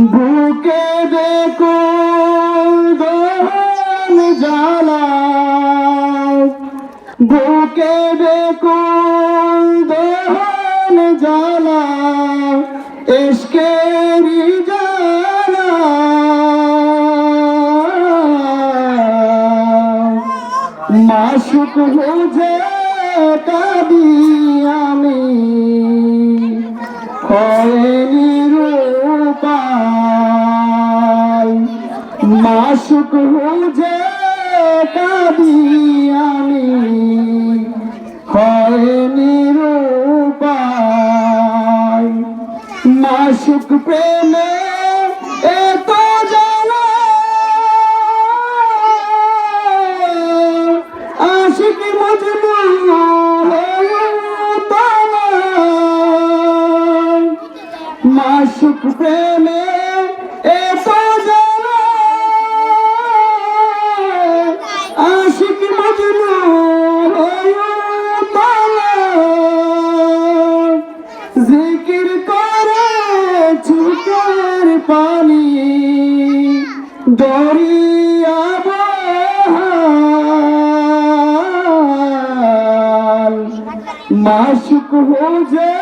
বুকে দেখো দহন জ্বালা। বুকে দেখো দহন জ্বালা। এসকেরি জ্বালা। মাসুক বুঝে কাঁদি আমি মাসুক বুঝে কাঁদি আমি হয়নি রূপায় মাসুক প্রেমে এত জ্বালা আশিক মজনু মাসুক প্রেমে চুকের পানি দরিয়া মাসুক হোজে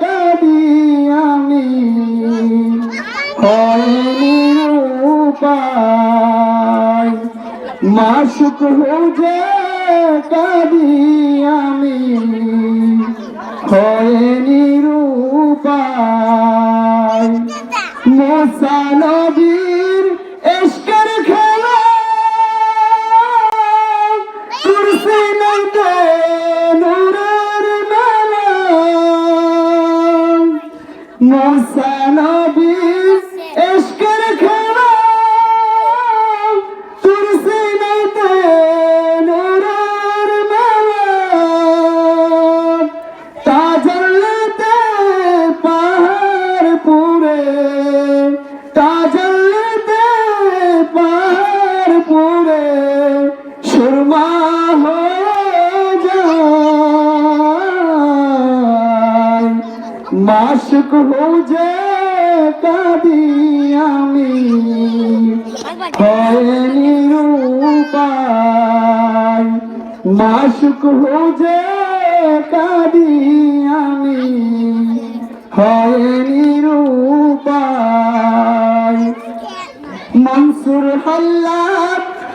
কাদি আমি হয়নি মাসুক হোজে কাদি মোসা নবীর এশকের খেলা। কুরসি নাইতে নূরের মেলা। মোসা পুরে সুরমা মাসুক হোজে কাদি আমি হয়নি রূপায় মাসুক হোজে কাদি আমি হয়নি রূপায় মনসুর হাল্লাত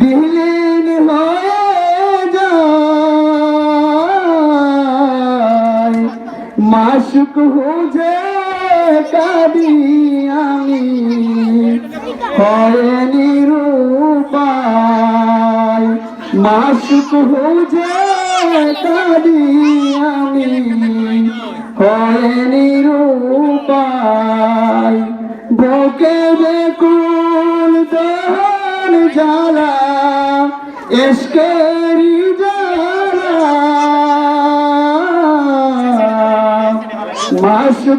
দিলেন হয়ে যায়। মাসুক হোজে কাদি আমি হয়নি রূপায় মাসুক হোজে কাদি আমি হয়নি রূপায় शरी मशी